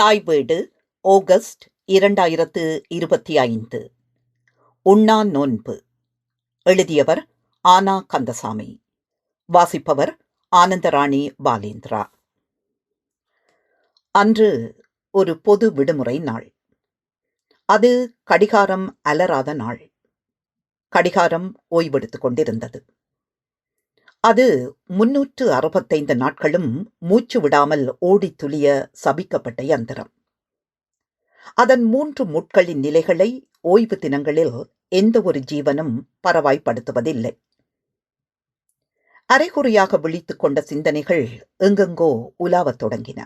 தாய் வீடு ஆகஸ்ட் இரண்டாயிரத்து இருபத்தி ஐந்து. உண்ணா நோன்பு. எழுதியவர் ஆனா கந்தசாமி. வாசிப்பவர் ஆனந்தராணி பாலேந்திரா. அன்று ஒரு பொது விடுமுறை நாள். அது கடிகாரம் அலராத நாள். கடிகாரம் ஓய்வெடுத்துக் கொண்டிருந்தது. அது முன்னூற்று அறுபத்தைந்து நாட்களும் மூச்சு விடாமல் ஓடித் துளிய சபிக்கப்பட்ட யந்திரம். அதன் மூன்று முட்களின் நிலைகளை ஓய்வு தினங்களில் எந்த ஒரு ஜீவனும் பரவாய்ப்படுத்துவதில்லை. அரைகுறையாக விழித்துக் கொண்ட சிந்தனைகள் எங்கெங்கோ உலாவத் தொடங்கின.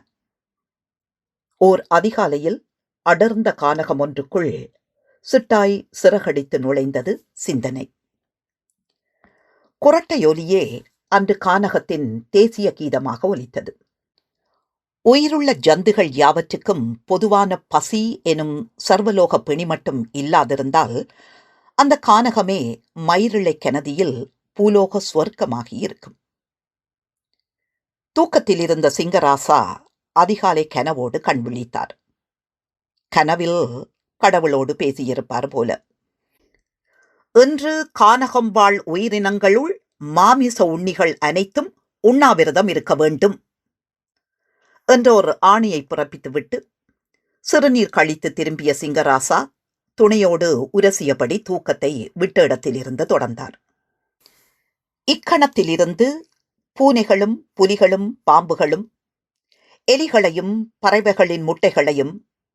ஓர் அதிகாலையில் அடர்ந்த கானகம் ஒன்றுக்குள் சிட்டாய் சிறகடித்து நுழைந்தது சிந்தனை. குரட்டையொலியே அன்று கானகத்தின் தேசிய கீதமாக ஒலித்தது. உயிருள்ள ஜந்துகள் யாவற்றுக்கும் பொதுவான பசி எனும் சர்வலோக பிணி மட்டும் இல்லாதிருந்தால் அந்த கானகமே மயிரிழை கனதியில் பூலோக ஸ்வர்க்கமாகி இருக்கும். தூக்கத்தில் இருந்த சிங்கராசா அதிகாலை கனவோடு கண் விழித்தார். கனவில் கடவுளோடு பேசியிருப்பார் போல. இன்று கானகம் வாழ் உயிரினங்களுள் மாமிச உண்ணிகள் அனைத்தும் உண்ணாவிரதம் இருக்க வேண்டும் என்ற ஒரு ஆணையை பிறப்பித்துவிட்டு சிறுநீர் கழித்து திரும்பிய சிங்கராசா துணையோடு உரசியபடி தூக்கத்தை விட்ட இடத்திலிருந்து தொடர்ந்தார். இக்கணத்திலிருந்து பூனைகளும் புலிகளும் பாம்புகளும் எலிகளையும் பறவைகளின் முட்டைகளையும்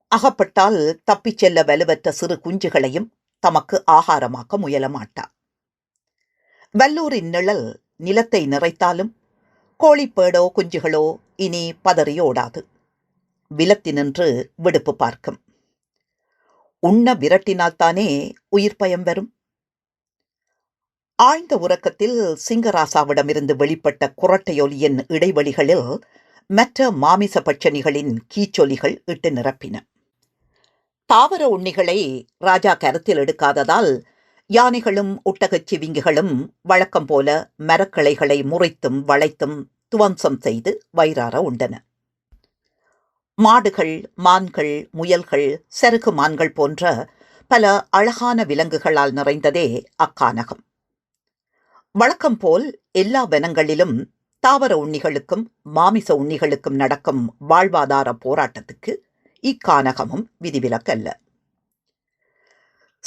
அகப்பட்டால் தப்பிச் செல்ல வலுவற்ற சிறு குஞ்சுகளையும் தமக்கு ஆகாரமாக்க முயல மாட்டார். வல்லூரின் நிழல் நிலத்தை நிறைத்தாலும் கோழிப்பேடோ குஞ்சுகளோ இனி பதறியோடாது. விலத்தி நின்று விடுப்பு பார்க்கும். உண்ண விரட்டினால்தானே உயிர் பயம் வரும்? ஆழ்ந்த உறக்கத்தில் சிங்கராசாவிடமிருந்து வெளிப்பட்ட குரட்டையொலியின் இடைவெளிகளில் மற்ற மாமிச பட்சணிகளின் கீச்சொலிகள் இட்டு நிரப்பின. தாவர உண்ணிகளை ராஜா கருத்தில் எடுக்காததால் யானைகளும் ஒட்டகச் சிவிங்கிகளும் வழக்கம் போல மரக்கிளைகளை முறைத்தும் வளைத்தும் துவம்சம் செய்து வயிறார உண்டன. மாடுகள் மான்கள் முயல்கள் சருகு மான்கள் போன்ற பல அழகான விலங்குகளால் நிறைந்ததே அக்கானகம். வழக்கம் போல் எல்லா வனங்களிலும் தாவர உண்ணிகளுக்கும் மாமிச உண்ணிகளுக்கும் நடக்கும் வாழ்வாதார போராட்டத்துக்கு இக்கானகமும் விதிவிலக்கல்ல.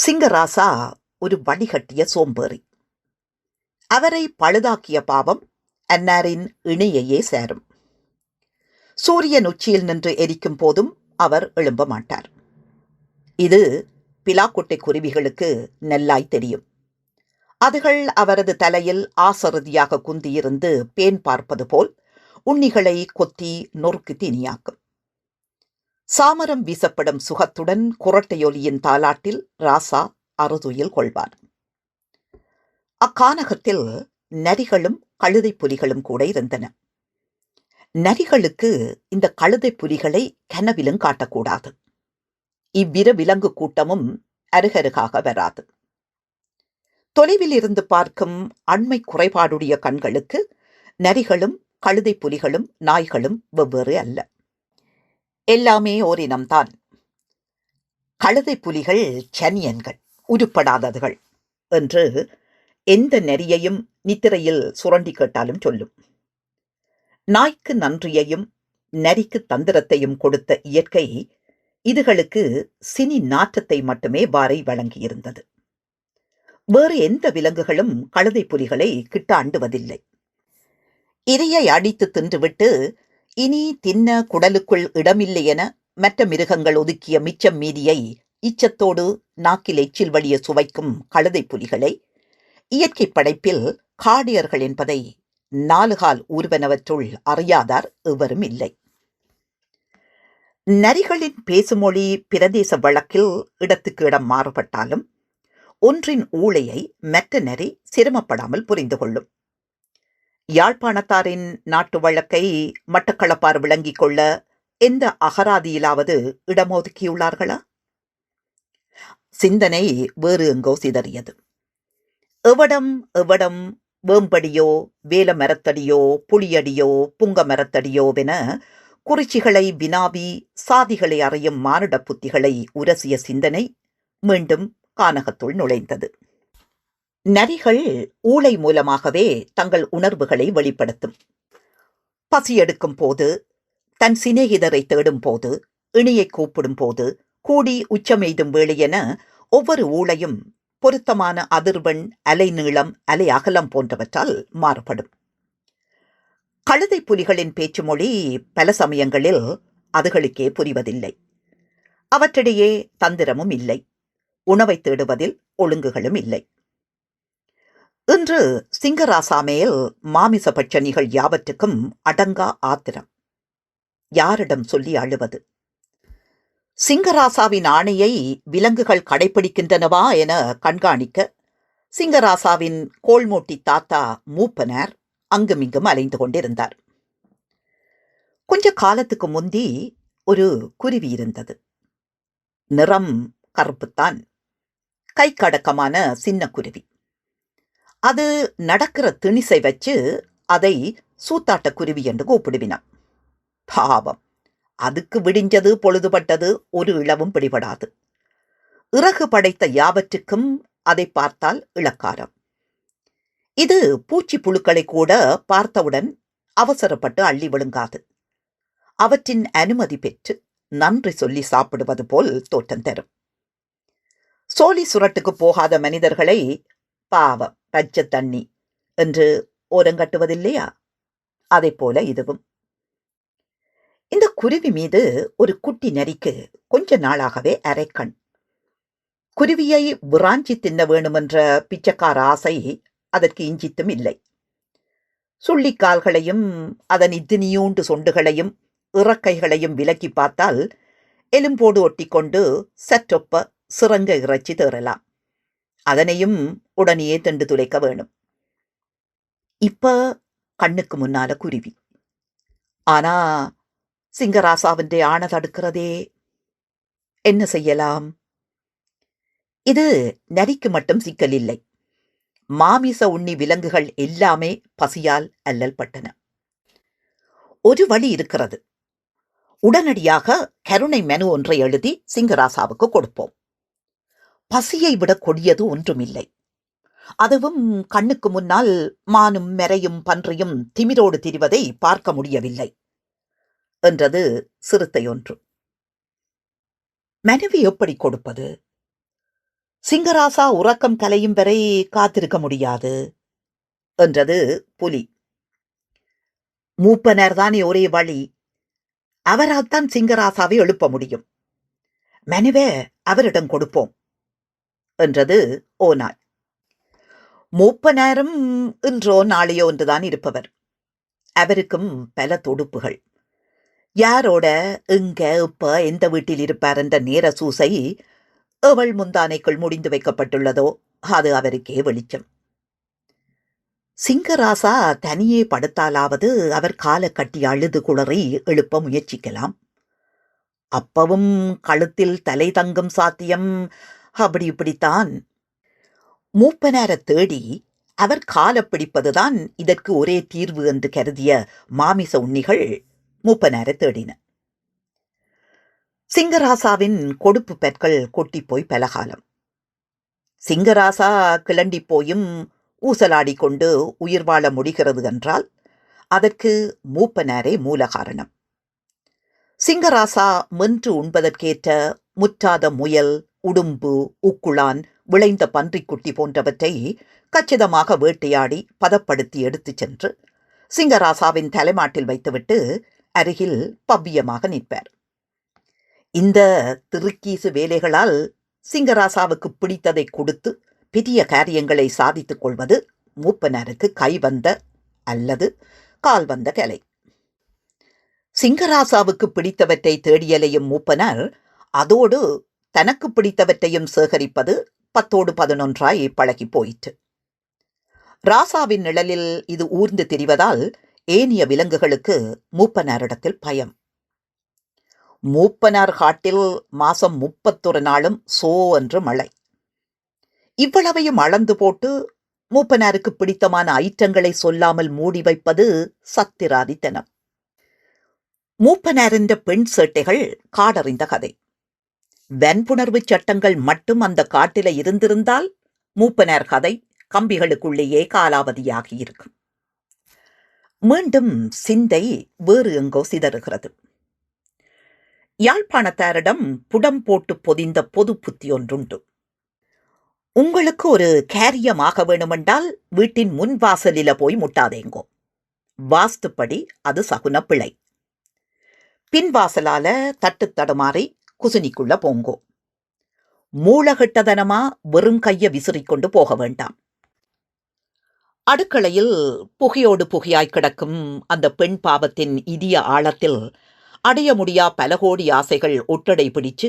சிங்கராசா ஒரு வடிகட்டிய சோம்பேறி. அவரை பழுதாக்கிய பாவம் அன்னாரின் இணையையே சேரும். சூரியன் உச்சியில் நின்று எரிக்கும் போதும் அவர் எழும்ப மாட்டார். இது பிலாக்குட்டை குருவிகளுக்கு நெல்லாய் தெரியும். அதுகள் அவரது தலையில் ஆசறுதியாக குந்தியிருந்து பேன் பார்ப்பது போல் உண்ணிகளை கொத்தி நொறுக்கு தீனியாக்கும். சாமரம் வீசப்படும் சுகத்துடன் குரட்டையொலியின் தாலாட்டில் ராசா அறுதுயில் கொள்வார். அக்கானகத்தில் நரிகளும் கழுதை புலிகளும் கூட இருந்தன. நரிகளுக்கு இந்த கழுதை புலிகளை கனவிலும் காட்டக்கூடாது. இவ்விரு விலங்கு கூட்டமும் அருகருகாக வராது. தொலைவில் இருந்து பார்க்கும் அண்மை குறைபாடுடைய கண்களுக்கு நரிகளும் கழுதை புலிகளும் நாய்களும் வெவ்வேறு அல்ல. எல்லாமே ஓரினம்தான். கழுதை புலிகள் சனியன்கள். உருப்படாததுகள் என்று எந்த நெறியையும் நித்திரையில் சுரண்டி கேட்டாலும் சொல்லும். நாய்க்கு நன்றியையும் நரிக்கு தந்திரத்தையும் கொடுத்த இயற்கை இதுகளுக்கு சினி நாற்றத்தை மட்டுமே வாரை வழங்கியிருந்தது. வேறு எந்த விலங்குகளும் கழுதை புலிகளை கிட்டாண்டுவதில்லை இரையை அடித்து தின்றுவிட்டு இனி தின்ன குடலுக்குள் இடமில்லை என மற்ற மிருகங்கள் ஒதுக்கிய மிச்சம் மீதியை இச்சத்தோடு நாக்கில் எச்சில் வழிய சுவைக்கும் கழுதை புலிகளை இயற்கை படைப்பில் காடியர்கள் என்பதை நாலுகால் ஊர்வனவற்றுள் அறியாதார் எவரும் இல்லை. நரிகளின் பேசுமொழி பிரதேச வழக்கில் இடத்துக்கு இடம் மாறுபட்டாலும் ஒன்றின் ஊழையை மற்ற நரி சிரமப்படாமல் புரிந்து கொள்ளும். யாழ்ப்பாணத்தாரின் நாட்டு வழக்கை மட்டக்களப்பார் விளங்கிக் கொள்ள எந்த அகராதியிலாவது இடமொதுக்கியுள்ளார்களா? சிந்தனை வேறு எங்கோ சிதறியது. எவடம் எவடம் வேம்படியோ வேல மரத்தடியோ புளியடியோ புங்க மரத்தடியோவென குறிச்சிகளை வினாவி சாதிகளை அறியும் மானுட புத்திகளை உரசிய சிந்தனை மீண்டும் கானகத்துள் நுழைந்தது. நரிகள் ஊளை மூலமாகவே தங்கள் உணர்வுகளை வெளிப்படுத்தும். பசி எடுக்கும் போது தன் சிநேகிதரை தேடும் போது இணியை கூப்பிடும் போது கூடி உச்சமெய்தும் வேளையென ஒவ்வொரு ஊளையும் பொருத்தமான அதிர்வெண் அலைநீளம் அலை அகலம் போன்றவற்றால் மாறுபடும். கழுதை புலிகளின் பேச்சு மொழி பல சமயங்களில் அதுகளுக்கே புரிவதில்லை. அவற்றிடையே தந்திரமும் இல்லை. உணவை தேடுவதில் ஒழுங்குகளும் இல்லை. இன்று சிங்கராசாமேல் மாமிச பட்சணிகள் யாவற்றுக்கும் அடங்கா ஆத்திரம். யாரிடம் சொல்லி அழுவது? சிங்கராசாவின் ஆணையை விலங்குகள் கடைபிடிக்கின்றனவா என கண்காணிக்க சிங்கராசாவின் கோள்மூட்டி தாத்தா மூப்பனார் அங்குமிங்கும் அலைந்து கொண்டிருந்தார். கொஞ்ச காலத்துக்கு முந்தி ஒரு குருவி இருந்தது. நிறம் கருப்புத்தான். கை கடக்கமான சின்ன குருவி. அது நடக்கிற திணிசை வச்சு அதை சூத்தாட்ட குருவி என்று கூப்பிடுவினான். பாவம். அதுக்கு விடிஞ்சது பொழுதுபட்டது ஒரு இளவும் பிடிபடாது. இறகு படைத்த யாவற்றுக்கும் அதை பார்த்தால் இளக்காரம். இது பூச்சி புழுக்களை கூட பார்த்தவுடன் அவசரப்பட்டு அள்ளி விழுங்காது. அவற்றின் அனுமதி பெற்று நன்றி சொல்லி சாப்பிடுவது போல் தோற்றம் தரும். சோழி சுரட்டுக்கு போகாத மனிதர்களை பாவம் பச்சை தண்ணி என்று ஓரங்கட்டுவதில்லையா? அதை போல இதுவும். இந்த குருவி மீது ஒரு குட்டி நரிக்கு கொஞ்ச நாளாகவே அரைக்கண். குருவியை விராஞ்சி தின்ன வேணுமென்ற பிச்சைக்கார ஆசை அதற்கு இஞ்சித்தும் இல்லை. சுள்ளிக்கால்களையும் அதன் இத்தினியூண்டு சொண்டுகளையும் இறக்கைகளையும் விலக்கி பார்த்தால் எலும்போடு ஒட்டிக்கொண்டு சற்றொப்ப சிறங்க இறைச்சி தேறலாம். அதனையும் உடனே திண்டு துளைக்க வேணும். இப்ப கண்ணுக்கு முன்னால குருவி. ஆனா சிங்கராசாவிൻ്റെ ஆணை தடுக்கிறதே என்ன செய்யலாம்? இது நரிக்கு மட்டும் சிக்கல் இல்லை. மாமிச உண்ணி விலங்குகள் எல்லாமே பசியால் அல்லல் பட்டன. ஒரு வழி இருக்கிறது. உடனடியாக கருணை மெனு ஒன்றை எழுதி சிங்கராசாவுக்கு கொடுப்போம். பசியை விட கொடியது ஒன்றுமில்லை. அதுவும் கண்ணுக்கு முன்னால் மானும் மெரையும் பன்றியும் திமிரோடு திரிவதை பார்க்க முடியவில்லை. என்றது சிறுத்தை ஒன்று. மனைவி எப்படி கொடுப்பது? சிங்கராசா உறக்கம் கலையும் வரை காத்திருக்க முடியாது என்றது புலி. மூப்பனர் தானே ஒரே வழி அவரால் தான் சிங்கராசாவை எழுப்ப முடியும். மனுவே அவரிடம் கொடுப்போம் என்றது ஓநாய். மூப்பனாரும் இன்றோ நாளையோ ஒன்றுதான் இருப்பவர். அவருக்கும் பல தொடுப்புகள். யாரோட எங்க இப்ப எந்த வீட்டில் இருப்பார் என்ற நேர சூசை அவள் முந்தானைக்குள் முடிந்து வைக்கப்பட்டுள்ளதோ அது அவருக்கே வெளிச்சம். சிங்கராசா தனியே படுத்தாலாவது அவர் காலை கட்டி அழுது குளறி எழுப்ப முயற்சிக்கலாம். அப்பவும் கழுத்தில் தலை தங்கும் சாத்தியம் அப்படி இப்படித்தான். மூப்பனார தேடி அவர் கால பிடிப்பதுதான் இதற்கு ஒரே தீர்வு என்று கருதிய மாமிச உண்ணிகள் மூப்பனார தேடின சிங்கராசாவின் கொடுப்பு பெற்கள் கொட்டி போய் பலகாலம். சிங்கராசா கிளண்டி போயும் ஊசலாடி கொண்டு உயிர் வாழ முடிகிறது என்றால் அதற்கு மூப்பனாரே மூல காரணம் சிங்கராசா மென்று உண்பதற்கேற்ற முற்றாத முயல் உடும்பு உக்குளான் விளைந்த பன்றிக்குட்டி போன்றவற்றை கச்சிதமாக வேட்டையாடி பதப்படுத்தி எடுத்துச் சென்று சிங்கராசாவின் தலைமாட்டில் வைத்துவிட்டு அருகில் பவ்யமாக நிற்பார். இந்த திருக்கீசு வேலைகளால் சிங்கராசாவுக்கு பிடித்ததை கொடுத்து பெரிய காரியங்களை சாதித்துக் கொள்வது மூப்பனருக்கு கைவந்த அல்லது கால்வந்த கலை. சிங்கராசாவுக்கு பிடித்தவற்றை தேடியலையும் மூப்பனர் அதோடு தனக்கு பிடித்தவற்றையும் சேகரிப்பது பத்தோடு பதினொன்றாய் பழகி போயிற்று. ராசாவின் நிழலில் இது ஊர்ந்து திரிவதால் ஏனிய விலங்குகளுக்கு மூப்பனாரிடத்தில் பயம். மூப்பனார் காட்டில் மாசம் முப்பத்தொரு நாளும் சோ என்று மழை. இவ்வளவையும் அளந்து போட்டு மூப்பனாருக்கு பிடித்தமான ஐட்டங்களை சொல்லாமல் மூடி வைப்பது சத்திராதித்தனம். மூப்பனாரின்ற பெண் சேட்டைகள் காடறிந்த கதை. வன்புணர்வு சட்டங்கள் மட்டும் அந்த காட்டில இருந்திருந்தால் மூப்பனார் கதை கம்பிகளுக்குள்ளேயே காலாவதியாகி இருக்கும். மீண்டும் சிந்தை வேறு எங்கோ சிதறுகிறது. யாழ்ப்பாணத்தாரிடம் புடம் போட்டு பொதிந்த பொது புத்தி ஒன்றுண்டு. உங்களுக்கு ஒரு காரியமாக வேணுமென்றால் வீட்டின் முன் வாசலில போய் முட்டாதேங்கோ. வாஸ்துப்படி அது சகுன பிழை. பின்வாசலால தட்டு தடுமாறி குசுனிக்குள்ள போங்கோ. மூளகட்டதனமா வெறும் கைய விசிறிக்கொண்டு போக வேண்டாம். அடுக்களையில் புகையோடு புகையாய் கிடக்கும் அந்த பெண் பாவத்தின் இதிய ஆழத்தில் அடைய முடியா பல கோடி ஆசைகள் ஒட்டடை பிடிச்சு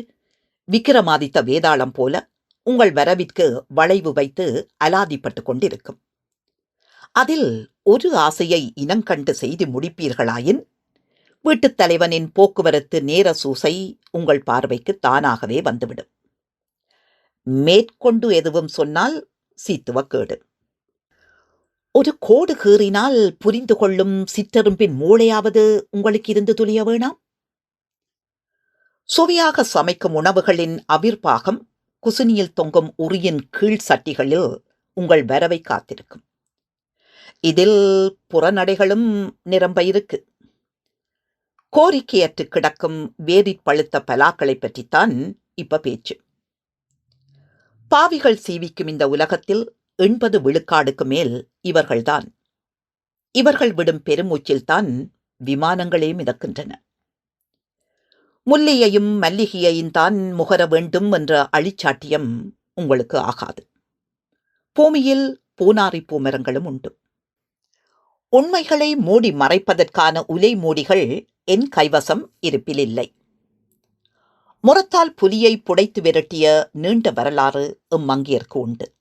விக்கிரமாதித்த வேதாளம் போல உங்கள் வரவிற்கு வளைவு வைத்து அலாதிப்பட்டு கொண்டிருக்கும். அதில் ஒரு ஆசையை இனங்கண்டு செய்து முடிப்பீர்களாயின் வீட்டுத் தலைவனின் போக்குவரத்து நேர சூசை உங்கள் பார்வைக்கு தானாகவே வந்துவிடும். மேற்கொண்டு எதுவும் சொன்னால் சீத்துவக்கேடு ஒரு கோடு கீறினால் புரிந்து கொள்ளும் சிற்றெரும்பின் மூளையாவது உங்களுக்கு இருந்து துளிய வேணாம் சுவையாக சமைக்கும் உணவுகளின் அவிர்பாகம் குசுனியில் தொங்கும் உரியின் கீழ் சட்டிகளில் உங்கள் வரவை காத்திருக்கும். இதில் புறநடைகளும் நிரம்ப இருக்கு. கோரிக்கையற்று கிடக்கும் வேரிற் பழுத்த பலாக்களை பற்றித்தான் இப்ப பேச்சு. பாவிகள் சீவிக்கும் இந்த உலகத்தில் எண்பது விழுக்காடுக்கு மேல் இவர்கள்தான். இவர்கள் விடும் பெருமூச்சில்தான் விமானங்களே மிதக்கின்றன. முல்லையையும் மல்லிகையையும் தான் முகர வேண்டும் என்ற அழிச்சாட்டியம் உங்களுக்கு ஆகாது. பூமியில் பூனாரி பூமரங்களும் உண்டு. உண்மைகளை மூடி மறைப்பதற்கான உலை மூடிகள் என் கைவசம் இருப்பில் இல்லை. முரத்தால் புலியை புடைத்து விரட்டிய நீண்ட வரலாறு இம்மங்கியர்க்கு உண்டு.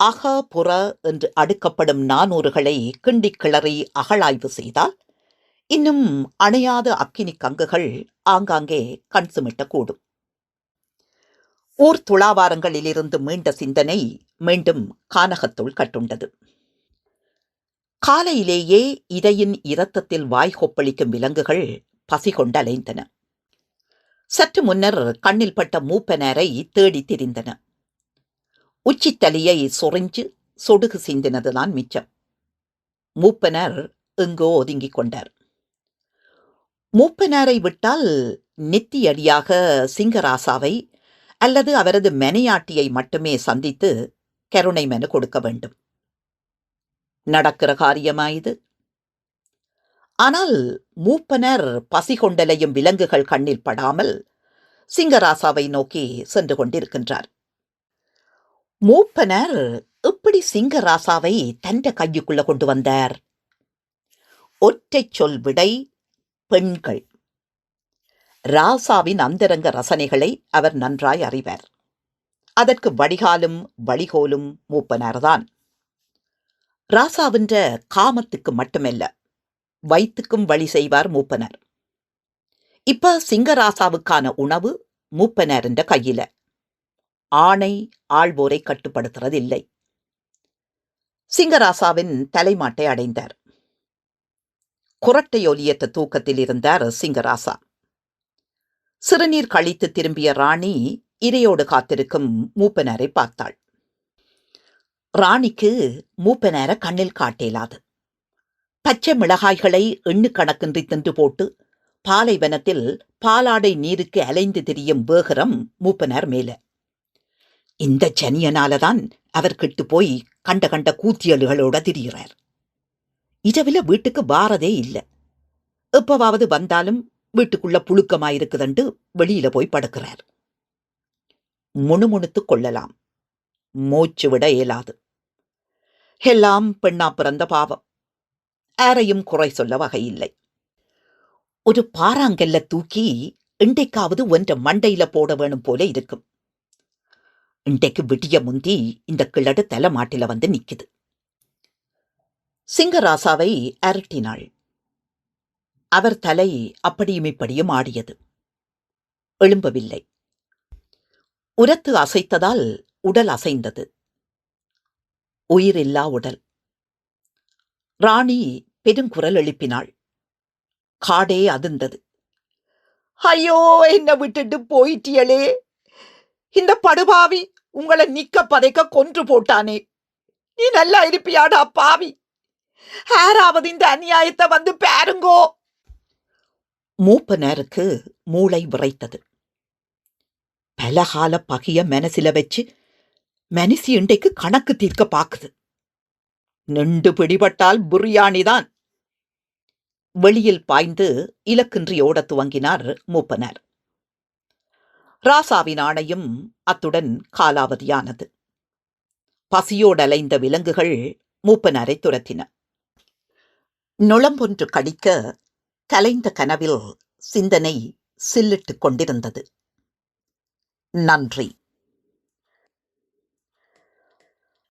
அக புற என்று அடுக்கப்படும் நானூறுகளை கிண்டிக் கிளறி அகழாய்வு செய்தால் இன்னும் அணையாத அக்கினி கங்குகள் ஆங்காங்கே கண் சுமிட்டக்கூடும். ஊர் துளாவாரங்களிலிருந்து மீண்ட சிந்தனை மீண்டும் கானகத்துள் கட்டுண்டது. காலையிலேயே இதையின் இரத்தத்தில் வாய் கொப்பளிக்கும் விலங்குகள் பசி சற்று முன்னர் கண்ணில் பட்ட மூப்பனரை தேடி திரிந்தன. உச்சித்தலியை சொறிஞ்சு சொடுகு சிந்தினதுதான் மிச்சம். மூப்பனர் எங்கோ ஒதுங்கிக் கொண்டார். மூப்பனாரை விட்டால் நித்தியடியாக சிங்கராசாவை அல்லது அவரது மெனையாட்டியை மட்டுமே சந்தித்து கருணை மனு கொடுக்க வேண்டும். நடக்கிற காரியமா இது? ஆனால் மூப்பனர் பசி கொண்டலையும் விலங்குகள் கண்ணில் படாமல் சிங்கராசாவை நோக்கி சென்று கொண்டிருக்கின்றார். மூப்பனர் எப்படி சிங்கராசாவை தந்த கையுக்குள்ள கொண்டு வந்தார். ஒற்றை சொல் விடை பெண்கள். ராசாவின் அந்தரங்க ரசனைகளை அவர் நன்றாய் அறிவார். அதற்கு வடிகாலும் வழிகோலும் மூப்பனார்தான். ராசாவின்ற காமத்துக்கு மட்டுமல்ல வயிற்றுக்கும் வழி செய்வார் மூப்பனர். இப்ப சிங்கராசாவுக்கான உணவு மூப்பனர் என்ற கையில. ஆணை ஆள்வோரை கட்டுப்படுத்துறதில்லை. சிங்கராசாவின் தலைமாட்டை அடைந்தார். குரட்டை தூக்கத்தில் இருந்தார் சிங்கராசா. சிறுநீர் கழித்து திரும்பிய ராணி இரையோடு காத்திருக்கும் மூப்பனாரை பார்த்தாள். ராணிக்கு மூப்பனார கண்ணில் காட்டேலாது. பச்சை மிளகாய்களை எண்ணு கணக்கின்றி தின்று போட்டு பாலைவனத்தில் பாலாடை நீருக்கு அலைந்து திரியும் வேகரம் மூப்பனர் மேல. இந்த ஜனியனாலதான் அவர் கெட்டு போய் கண்ட கண்ட கூத்தியல்களோட திரிகிறார் இரவில வீட்டுக்கு வாரதே இல்லை. எப்பவாவது வந்தாலும் வீட்டுக்குள்ள புழுக்கமாயிருக்குதண்டு வெளியில போய் படுக்கிறார். முணுமுணுத்துக் கொள்ளலாம். மூச்சு விட இயலாது. எல்லாம் பெண்ணா பிறந்த பாவம். யாரையும் குறை சொல்ல வகையில்லை ஒரு பாறாங்கல்ல தூக்கி இண்டைக்காவது ஒன்ற மண்டையில போட வேணும் போல இருக்கும். இன்றைக்கு விடிய முந்தி இந்த கிழடு தலைமாட்டில வந்து நிக்குது. சிங்கராசாவை அரட்டினாள். அவர் தலை அப்படியும் இப்படியும் ஆடியது. எழும்பவில்லை. உரத்து அசைத்ததால் உடல் அசைந்தது. உயிரில்லா உடல். ராணி பெருங்குரல் எழுப்பினாள். காடே அதிர்ந்தது. ஐயோ என்ன விட்டுட்டு போயிட்டியளே. இந்த படுபாவி உங்களை நிக்க பதைக்க கொன்று போட்டானே. நீ நல்லா இருப்பியாடா பாவி. யாராவது இந்த அநியாயத்தை வந்து பாருங்கோ. மூப்பனருக்கு மூளை விரைத்தது. பலகால பகைய மனசில வச்சு மனசு இன்றைக்கு கணக்கு தீர்க்க பாக்குது. நின்று பிடிபட்டால் பிரியாணி தான் வெளியில் பாய்ந்து இலக்கின்றி ஓடத் துவங்கினார் மூப்பனார். ராசாவின் ஆணையும் அத்துடன் காலாவதியானது. பசியோடலைந்த விலங்குகள் மூப்பனாரை துரத்தின. நுளம்பொன்று கடிக்க கலைந்த கனவில் சிந்தனை சில்லிட்டுக் கொண்டிருந்தது. நன்றி.